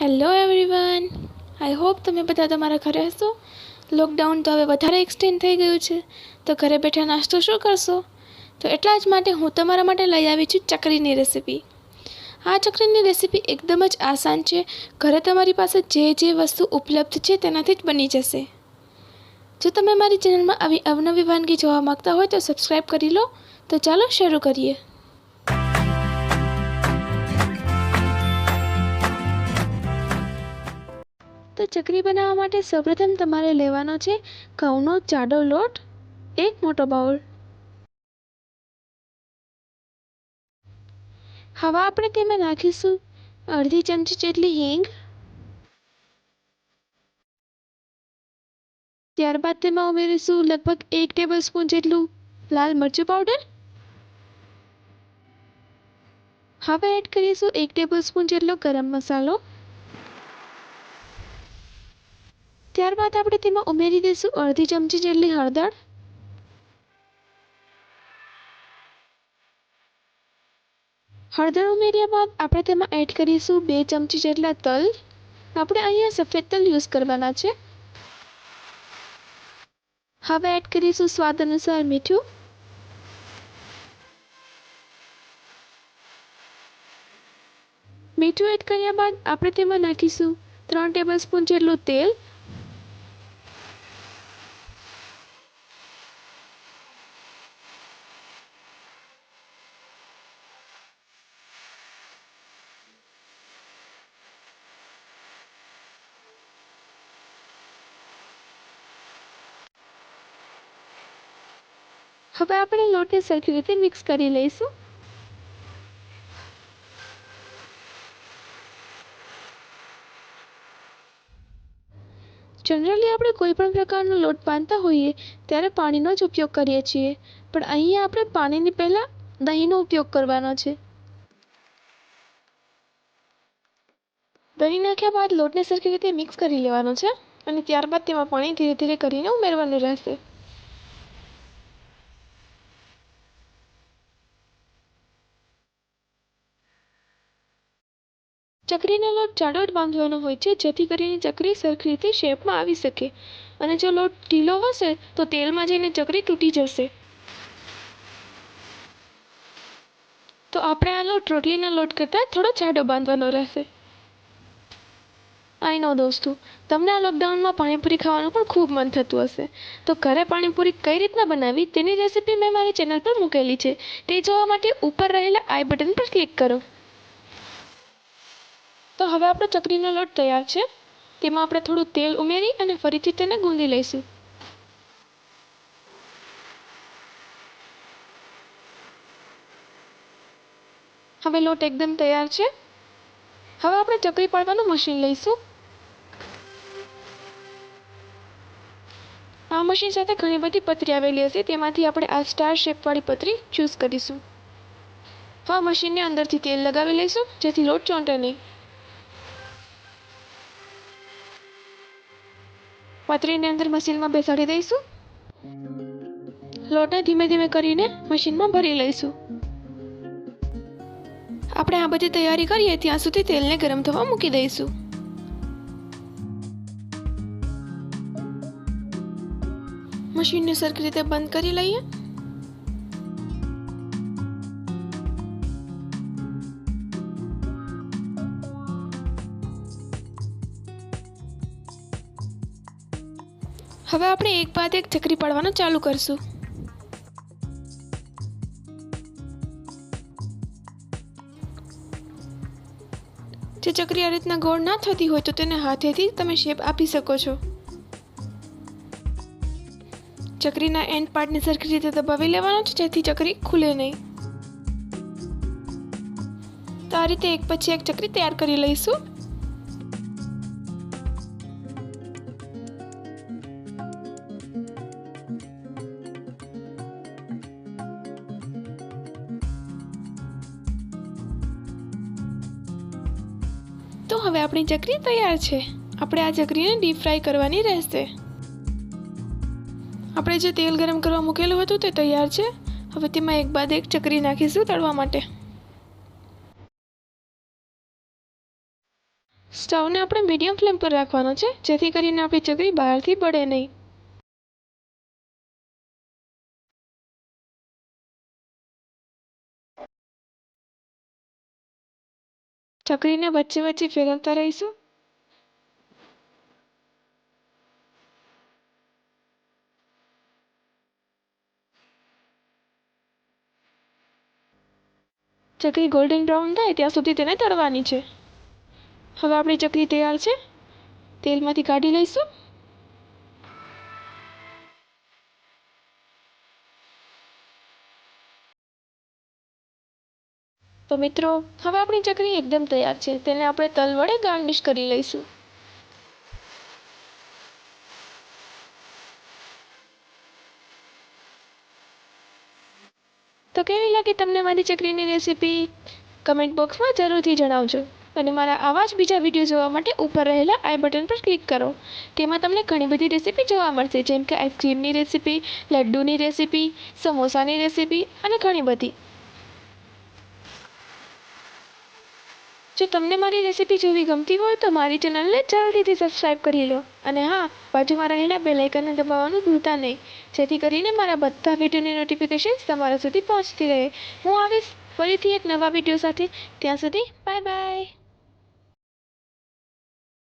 Hello everyone I hope તમે બધા તમારા ઘરે હશો. લોકડાઉન તો હવે વધારે એક્સટેન્ડ થઈ ગયું છે. તો ઘરે બેઠા નાસ્તો શું કરશો? તો એટલા જ માટે હું તમારા માટે લઈ આવી છું ચકરીની રેસીપી આ ચકરીની રેસીપી એકદમ જ આસાન છે. ઘરે તમારી પાસે જે જે વસ્તુ ઉપલબ્ધ છે તેનાથી જ બની જશે. જો તમે મારી ચેનલમાં આવી અવનવી વાનગી જોવા માંગતા હોય તો સબસ્ક્રાઈબ કરી લો. તો ચાલો શરૂ કરીએ. તો ચકરી બનાવવા માટે સૌપ્રથમ તમારે લેવાનો છે ઘઉંનો જાડો લોટ, એક મોટો બાઉલ. હવે આપણે તેમાં નાખીશું અડધી ચમચી જેટલી હિંગ. ત્યારબાદ તેમાં ઉમેરીશું લગભગ એક ટેબલ સ્પૂન જેટલું લાલ મરચું પાવડર હવે એડ કરીશું એક ટેબલ સ્પૂન જેટલો ગરમ મસાલો. ત્યારબાદ આપણે તેમાં ઉમેરી દઈશું અડધી ચમચી જેટલી હળદર. હળદર ઉમેર્યા બાદ આપણે તેમાં એડ કરીશું બે ચમચી જેટલા તલ. આપણે અહીંયા સફેદ તલ યુઝ કરવાના છે. હવે એડ કરીશું સ્વાદ અનુસાર મીઠું. મીઠું એડ કર્યા બાદ આપણે તેમાં નાખીશું ત્રણ ટેબલ સ્પૂન જેટલું તેલ. હવે આપણે લોટને સરખી રીતે મિક્સ કરી લઈશું. જનરલી આપણે કોઈ પણ પ્રકારનો લોટ બાંધતા હોઈએ, ત્યારે પાણીનો જ ઉપયોગ કરીએ છીએ. પણ અહીંયા આપણે પાણીની પહેલાં દહીંનો ઉપયોગ કરવાનો છે. દહીં નાખ્યા બાદ લોટને સરખી રીતે મિક્સ કરી લેવાનો છે અને ત્યારબાદ તેમાં પાણી ધીરે ધીરે કરીને ઉમેરવાનું રહેશે. ચકરીનો લોટ જાડો જ બાંધવાનો હોય છે, જેથી કરીને ચકરી સરખી રીતે શેપમાં આવી શકે. અને જો લોટ ઢીલો હશે, તો તેલમાં જઈને ચકરી તૂટી જશે. તો આપણે આ લોટ રોટલીના લોટ કરતાં થોડો જાડો બાંધવાનો રહેશે. આઈ નો દોસ્તો, તમને આ લોકડાઉનમાં પાણીપુરી ખાવાનું પણ ખૂબ મન થતું હશે. તો ઘરે પાણીપુરી કઈ રીતના બનાવી તેની રેસીપી મેં મારી ચેનલ પર મૂકેલી છે. તે જોવા માટે ઉપર રહેલા આઈ બટન પર ક્લિક કરો. તો હવે આપણો ચકરીનો લોટ તૈયાર છે. તેમાં આપણે થોડું તેલ ઉમેરી અને ફરીથી તેને ગૂંદી લઈશું. હવે લોટ એકદમ તૈયાર છે. હવે આપણે ચકરી પાડવાનું મશીન લઈશું. આ મશીન સાથે ઘણી બધી પતરી આવેલી હશે. તેમાંથી આપણે આ સ્ટાર શેપવાળી પતરી ચૂઝ કરીશું. હવે મશીનની અંદરથી તેલ લગાવી લઈશું, જેથી લોટ ચોંટે નહીં. પતરીને અંદર મશીનમાં બેસાડી દઈશું. લોટને ધીમે ધીમે કરીને મશીનમાં ભરી લઈશું. આપણે આ બધી તૈયારી કરીએ ત્યાં સુધી તેલને ગરમ થવા મૂકી દઈશું. મશીનને સરખી રીતે બંધ કરી લઈએ. હવે આપણે એક બાદ એક ચકરી પાડવાનું ચાલુ કરશું. જે ચકરી આ રીતના ગોળ ના થતી હોય તો તેને હાથેથી તમે શેપ આપી શકો છો. ચકરીના એન્ડ પાર્ટને સરખી રીતે દબાવી લેવાનો છે, જેથી ચકરી ખુલે નહીં. તો આ રીતે એક પછી એક ચકરી તૈયાર કરી લઈશું. તો હવે આપણી ચકરી તૈયાર છે. આપણે આ ચકરીને ડીપ ફ્રાય કરવાની રહેશે. આપણે જે તેલ ગરમ કરવા મૂકેલું હતું તે તૈયાર છે. હવે તેમાં એક બાદ એક ચકરી નાખીશું તળવા માટે. સ્ટવને આપણે મીડિયમ ફ્લેમ પર રાખવાનો છે, જેથી કરીને આપણી ચકરી બહારથી બળે નહીં. ચકરીને વચ્ચે વચ્ચે ફેરવતા રહીશું? ચકરી ગોલ્ડન બ્રાઉન થાય, ત્યાં સુધી તેને તળવાની છે. હવે આપણી ચકરી તૈયાર છે. તેલમાંથી કાઢી લઈશું. તો મિત્રો, હવે આપણી ચકરી એકદમ તૈયાર છે. તેને આપણે તલ વડે ગાર્નિશ કરી લઈશું. તો કેવી લાગી તમને મારી ચકરીની રેસીપી? કમેન્ટ બોક્સમાં જરૂરથી જણાવજો. અને મારા આવા જ બીજા વીડિયો જોવા માટે ઉપર રહેલા આઈ બટન પર ક્લિક કરો. તેમાં તમને ઘણી બધી રેસીપી જોવા મળશે, જેમ કે આઈસ્ક્રીમની રેસીપી, લડ્ડુની રેસીપી, સમોસાની રેસીપી અને ઘણી બધી. જો તમને મારી રેસીપી જોવી ગમતી હોય તો મારી ચેનલને જલ્દીથી સબસ્ક્રાઈબ કરી લો. અને હા, બાજુમાં રહેલા બેલાઇકનને દબાવવાનું ભૂલતા નહીં. જેથી કરીને મારા બધા વિડીયોની નોટિફિકેશન તમારા સુધી પહોંચતી રહે. હું આવીશ ફરીથી એક નવા વીડિયો સાથે. ત્યાં સુધી બાય બાય